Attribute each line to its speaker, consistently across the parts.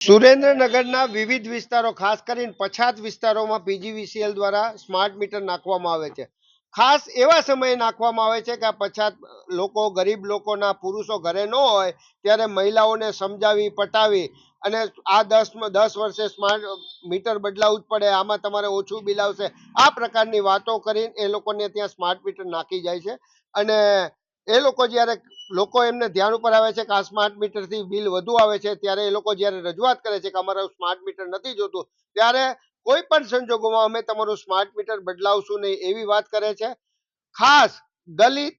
Speaker 1: સુરેન્દ્રનગરના વિવિધ વિસ્તારો, ખાસ કરીને પછાત વિસ્તારોમાં પીજીવીસીએલ દ્વારા સ્માર્ટ મીટર નાખવામાં આવે છે. ખાસ એવા સમયે નાખવામાં આવે છે કે આ પછાત લોકો, ગરીબ લોકોના પુરુષો ઘરે ન હોય, ત્યારે મહિલાઓને સમજાવી, પટાવી અને આ દસ દસ વર્ષે સ્માર્ટ મીટર બદલાવવું જ પડે, આમાં તમારે ઓછું બિલ આવશે. આ પ્રકારની વાતો કરીને એ લોકોને ત્યાં સ્માર્ટ મીટર નાખી જાય છે. અને એ લોકો જ્યારે લોકો એમને ધ્યાન ઉપર આવે છે કે આ સ્માર્ટ મીટરથી બિલ વધુ આવે છે, ત્યારે એ લોકો જ્યારે રજૂઆત કરે છે કે અમારું સ્માર્ટ મીટર નથી જોતું, ત્યારે કોઈ પણ સંજોગોમાં અમે તમારું સ્માર્ટ મીટર બદલાવશું નહીં એવી વાત કરે છે. ખાસ દલિત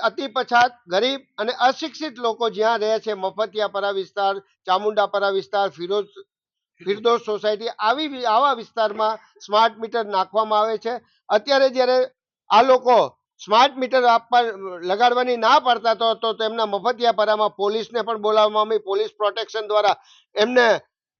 Speaker 1: અતિ પછાત, ગરીબ અને અશિક્ષિત લોકો જ્યાં રહે છે, મફતિયાપરા વિસ્તાર, ચામુંડાપરા વિસ્તાર ફિરોજ ફિરદોસ સોસાયટી આવી આવા વિસ્તારમાં સ્માર્ટ મીટર નાખવામાં આવે છે. અત્યારે જ્યારે આ લોકો સ્માર્ટ મીટર આપવા લગાડવાની ના પાડતા તો તો તેમના મફતિયાપરામાં પોલીસને પણ બોલાવવામાં આવી. પોલીસ પ્રોટેક્શન દ્વારા એમને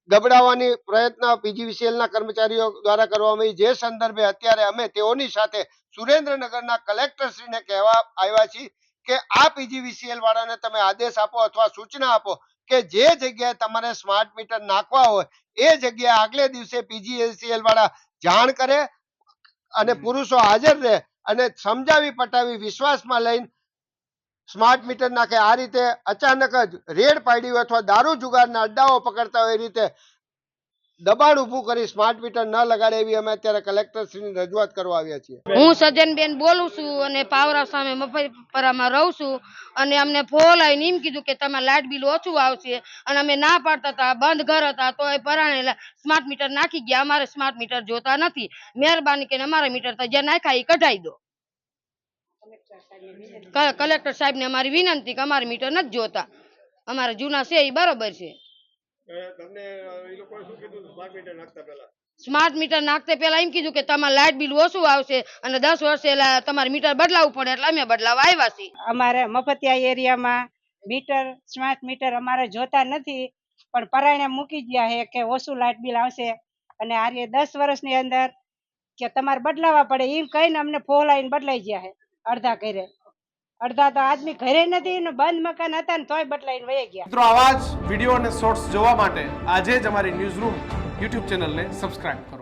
Speaker 1: દબડાવવાની પ્રયત્ન પીજીવીસીએલના કર્મચારીઓ દ્વારા કરવામાં આવી. જે સંદર્ભે અત્યારે અમે તેઓની સાથે સુરેન્દ્રનગરના કલેક્ટરશ્રીને કહેવા આવ્યા છીએ કે આ પીજીવીસીએલ વાળાને તમે આદેશ આપો અથવા સૂચના આપો કે જે જગ્યાએ તમારે સ્માર્ટ મીટર નાખવા હોય એ જગ્યાએ આગલે દિવસે પીજીવીસીએલ વાળા જાણ કરે અને પુરુષો હાજર રહે અને સમજાવી પટાવી વિશ્વાસમાં લઈને સ્માર્ટ મીટર નાખે આ રીતે અચાનક જ રેડ પાડી અથવા દારૂ જુગારના અડ્ડાઓ પકડતા હોય એ રીતે દબાણ ઊભું કરી સ્માર્ટ મીટર ન લગાડે એવી અમે અત્યારે કલેક્ટરશ્રીની રજૂઆત કરવા આવ્યા છીએ.
Speaker 2: હું સજ્જનબેન બોલું છું અને પાવરા સામે મફતપરામાં રહું છું અને અમને ફોન આવીને એમ કીધું કે તમે લાઇટ બિલ ઓછું આવશે અને અમે ના પાડતા હતા, બંધ ઘર હતા તો એ પરાણે સ્માર્ટ મીટર નાખી ગયા, અમારે સ્માર્ટ મીટર જોતા નથી. મહેરબાની કરીને અમારા મીટર તો જે નાખ્યા એ કઢાઈ દો. ક- કલેક્ટર સાહેબને અમારી વિનંતી કે અમારે મીટર નથી જોતા. અમારે જૂના છે એ બરોબર છે.
Speaker 1: તમને એ લોકોએ શું કીધું? સ્માર્ટ મીટર નાખતા પહેલા.
Speaker 2: સ્માર્ટ મીટર નાખતે પેલા એમ કીધું કે તમારે લાઇટ બિલ ઓછું આવશે અને દસ વર્ષે તમારે મીટર બદલાવવું પડે એટલે અમે બદલાવા આવ્યા છીએ.
Speaker 3: અમારે મફતિયા એરિયામાં મીટર સ્માર્ટ મીટર અમારે જોતા નથી પણ પરાયણે મૂકી ગયા છે કે ઓછું લાઇટ બિલ આવશે અને આર્ય દસ વર્ષની અંદર કે તમારે બદલાવા પડે એમ કહીને અમને ફોલાઈને આવીને બદલાઈ ગયા છે અડધા ઘરે અડધા તો આદમી ઘરે નથી ને બંધ મકાન હતા ને તોય બટલાઈને વહી ગયા.
Speaker 4: મિત્રો, આવા જ વીડિયો અને શોર્ટ્સ જોવા માટે આજે જ અમારી ન્યૂઝ રૂમ યુટ્યુબ ચેનલને સબસ્ક્રાઇબ કરો.